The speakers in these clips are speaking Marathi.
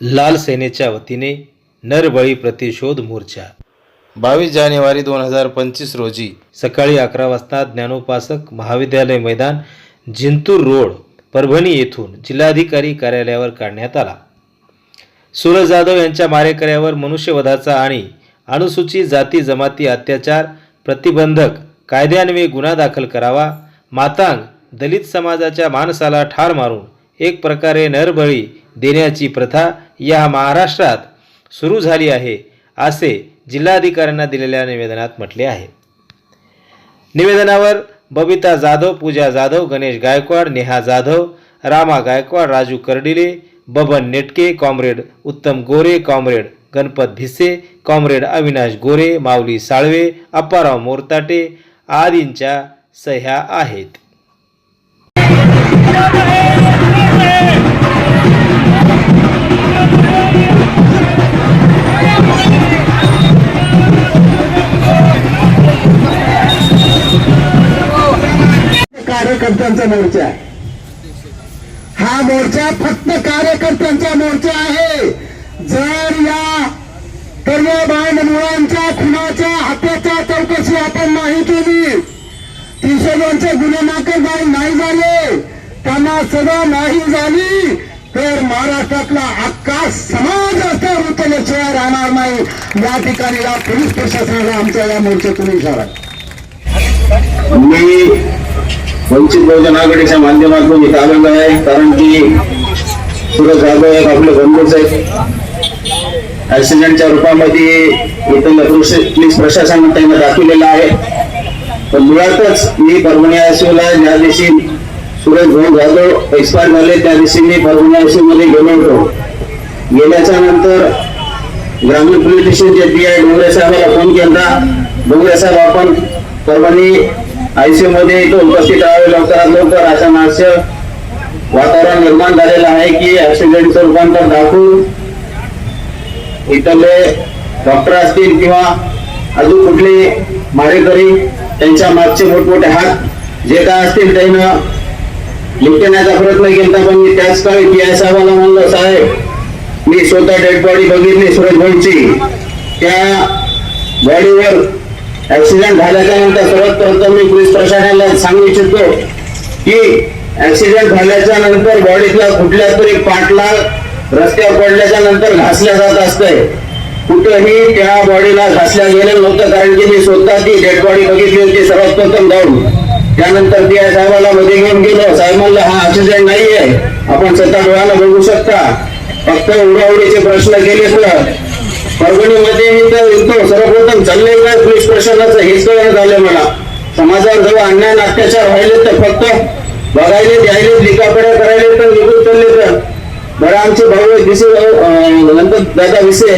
लाल सेनेच्या वतीने नरबळी प्रतिशोध मोर्चा. बावीस जानेवारी दोन हजार पंचवीस रोजी सकाळी अकरा वाजता ज्ञानोपासक महाविद्यालय मैदान जिंतूर रोड परभणी येथून जिल्हाधिकारी कार्यालयावर काढण्यात आला. सूरज जाधव यांच्या मारेकऱ्यावर मनुष्यवधाचा आणि अनुसूचित जाती जमाती अत्याचार प्रतिबंधक कायद्यान्वये गुन्हा दाखल करावा मातांग दलित समाजाच्या माणसाला ठार मारून एक प्रकारे नरबळी देण्याची प्रथा या महाराष्ट्रात सुरू झाली आहे असे जिल्हाधिकाऱ्यांना दिलेल्या निवेदनात म्हटले आहे. निवेदनावर Babita Jadhav Pooja Jadhav Ganesh Gaikwad Neha Jadhav Rama Gaikwad Raju Kardile Baban Netke comrade Uttam Gore comrade Ganpat Bhise comrade Avinash Gore Mauli Salve Apparao Mortate आदींच्या सह्या आहेत. कार्यकर्त्यांचा मोर्चा. आहे हा मोर्चा फक्त कार्यकर्त्यांचा मोर्चा आहे. जर या सर्व मुलांच्या मुळांच्या खुनाच्या हत्याच्या चौकशी आपण नाही केली तीनशे दोनचे गुन्हे मागे नाही झाले त्यांना सजा नाही झाली तर महाराष्ट्रातला अख्खा समाज रस्त्यावर उतरल्याशिवाय राहणार नाही. या ठिकाणी पोलीस प्रशासनाला आमच्या या मोर्चातून इशारा. मी वंचित बहुजन आघाडीच्या माध्यमातून एक आलेलो आहे कारण की सुरज जाधव एक आपले बंधूच आहेत. ऍक्सिडेंटच्या रूपामध्ये इथं पोलीस पोलीस प्रशासनानं त्यांना दाखवलेलं आहे. पण मुळातच मी परभणी आयसीयूला ज्या दिवशी सुरज भाऊ जाधव एक्सपायर झाले त्या दिवशी मी परभणी आयसीयू मध्ये गेलो होतो. गेल्याच्यानंतर ग्रामीण पोलीस स्टेशनचे डी आय डोंगरे साहेबाला फोन केला. डोंगरे साहेब आपण परभणी आयसीयू मध्ये इथं उपस्थित राहावे लवकरात लवकर अशा माणसं वातावरण निर्माण झालेलं आहे की ऍक्सिडेंटचं रूपांतर दाखवून इथले डॉक्टर असतील किंवा अजून कुठले मारेकरी त्यांच्या मागचे मोठमोठे हात जे काय असतील त्यांना लुटण्याचा प्रयत्न केला पण मी त्याच काळी पी आय साहेबांना म्हणलं साहेब मी स्वतः डेड बॉडी बघितली सुरज भाईची त्या बॉडीवर ऍक्सिडेंट झाल्याच्यानंतर सर्वात प्रथम मी पोलीस प्रशासनाला सांगू इच्छितो की ऍक्सिडेंट झाल्याच्यानंतर बॉडीतला कुठल्या तरी पाटला रस्त्यावर पडल्याच्या नंतर घासल्या जात असतंय. कुठंही त्या बॉडीला घासल्या गेलं नव्हतं कारण की मी स्वतः ती डेड बॉडी बघितली होती सर्वात प्रथम जाऊन. त्यानंतर त्या साहेबाला मध्ये घेऊन गेलो. साहेब म्हणलं हा ऍक्सिडेंट नाहीये. आपण स्वतः डोळ्याला बघू शकता. फक्त उडावडीचे प्रश्न केले तर परभणीमध्ये मी तर येतो सर्वप्रथम चालले पोलीस प्रशासनाचं हेच झालं मला. समाजावर जेव्हा अन्याय अत्याचार व्हायले तर फक्त बघायले द्यायले लिखापड्या करायले तर निघून चालले तर. बरं आमचे भाऊ आहेत विसे नंतर दादा विसे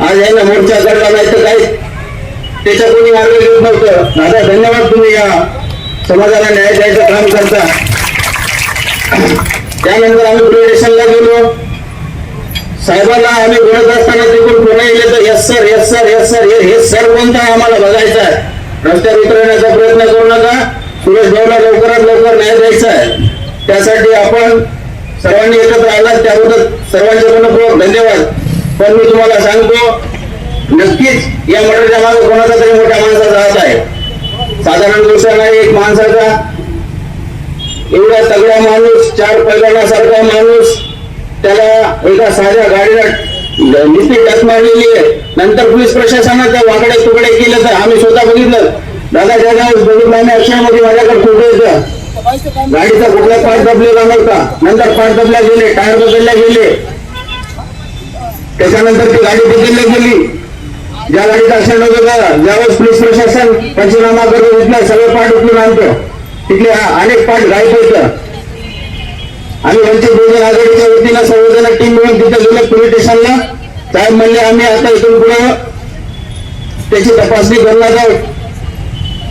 आज आहे ना मोर्चा करता नाही तर काही त्याच्या कोणी मार्ग घेत नव्हतं दादा धन्यवाद तुम्ही या. समाजाला न्याय द्यायचं काम करता. त्यानंतर आम्ही पोलीस स्टेशनला गेलो. साहेबांना आम्ही बोलत असताना तिकडून पुन्हा येले तर yes sir yes sir yes sir हे सर कोणता आम्हाला बघायचं आहे. रस्त्यावर उतरण्याचा प्रयत्न करू नका. सुरेश भाऊला लवकरात लवकर न्याय द्यायचा आहे. त्यासाठी आपण सर्वांनी एकत्र आलात. त्याबद्दल सर्वांचे मनपूर्वक धन्यवाद. पण मी तुम्हाला सांगतो नक्कीच या मठाच्या मागे कोणाचा तरी मोठ्या माणसाचा हात आहे. साधारण दिवसाला नाही एक माणसाचा. एवढा तगडा माणूस चार पैलवानासारखा माणूस. त्याला एका साध्या गाडीला नुसती टच मारलेली आहे. नंतर पोलीस प्रशासनानं त्या वाकडे तुकडे केलं तर आम्ही स्वतः बघितलं. दादा ज्या बघितलं आम्ही अक्षरमध्ये माझ्याकडे कुठे येतं. गाडीचा कुठला पाठ दबलेला नव्हता. नंतर पाठ दबल्या गेले टायर बदलल्या गेले. त्याच्यानंतर ती गाडी बदलली गेली. ज्या गाडीचा ऍक्सिडेंट नव्हतं ज्यावेळेस पोलीस प्रशासन पंचनामा करून घेतला. सगळे पाठ उचलून आणतो. तिथले हा- अनेक पाठ गायब होतं. आम्ही वंचित बहुजन आघाडीच्या वतीनं सर्वजण टीम मिळून तिथे गेलो पोलीस स्टेशनला साहेब म्हणले आम्ही आता इथून पुढे त्याची तपासणी करणार आहोत.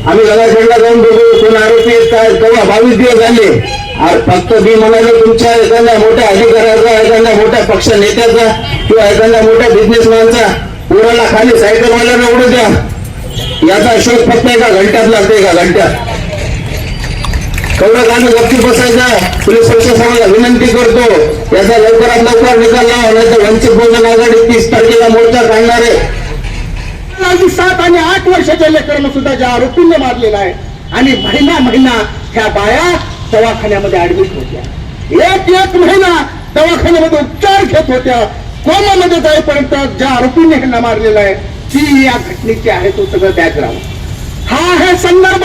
आम्ही गलाखेडला जाऊन बघू कोण आरोपी आहेत काय तेव्हा बावीस दिवस झाले. फक्त मी म्हणाले तुमच्या एखाद्या मोठ्या अधिकाऱ्याचा एखाद्या मोठ्या पक्ष नेत्याचा किंवा एखाद्या मोठ्या बिझनेसमॅनचा पुराला खाली सायकलवाल्याला उडू द्या. याचा शोध फक्त एका घंट्यात लागते एका घंट्यात. तेवढं गाणं गप्पी बसायचा. पोलीस प्रशासनाला विनंती करतो. याचा लवकरात लवकर निकाल लावा नाही तर वंचित बहुजन आघाडी तीस तारखेला मोर्चा काढणार आहे. सात आणि आठ वर्षाच्या लेकरांना सुद्धा ज्या आरोपींनी मारलेला आहे आणि महिना महिना ह्या बाया दवाखान्यामध्ये ऍडमिट होत्या. एक एक महिना दवाखान्यामध्ये उपचार घेत होत्या. कोमामध्ये जाईपर्यंत ज्या आरोपींनी ह्यांना मारलेला आहे ती या घटनेची आहे तो सगळं बॅकग्राऊंड हा आहे संदर्भ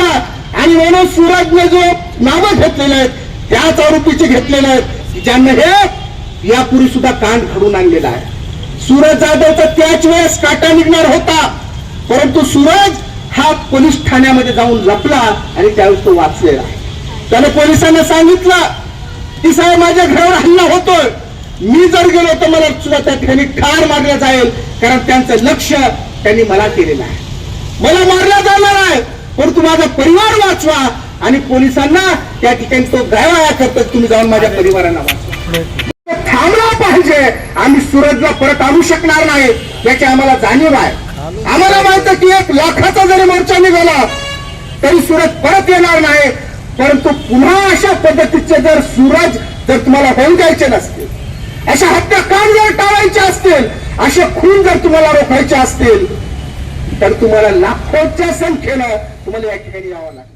आणि म्हणून सूरजने जो नावं घेतलेले आहेत त्याच आरोपीचे घेतलेले आहेत ज्यांना हे यापूर्वी सुद्धा कांड घडून आणलेला आहे. सूरज जाधवचा त्याच वेळेस काटा निघणार होता परंतु सूरज हा पोलीस ठाण्यामध्ये जाऊन लपला आणि त्यावेळेस तो वाचलेला आहे. त्याने पोलिसांना सांगितलं की साहेब माझ्या घरावर हल्ला होतोय. मी जर गेलो तर मला सुद्धा त्या ठिकाणी ठार मारलं जाईल कारण त्यांचं लक्ष त्यांनी मला केलेलं आहे. मला मारला जाणार आहे. परंतु माझा परिवार वाचवा आणि पोलिसांना त्या ठिकाणी तो गायवाया करतात तुम्ही जाऊन माझ्या परिवारांना वाचवा. थांबला पाहिजे. आम्ही सुरतला परत आणू शकणार नाही. याची आम्हाला जाणीव आहे. आम्हाला माहीत की एक लाखाचा जरी मोर्चा निघाला तरी सूरज परत येणार नाही. परंतु पुन्हा अशा पद्धतीचे जर सूरज जर तुम्हाला होऊन द्यायचे नसतील अशा हत्याकांड जर टाळायचे असतील असे खून जर तुम्हाला रोखायचे असतील तर तुम्हाला लाखोच्या संख्येनं तुम्हाला या ठिकाणी यावं लागतं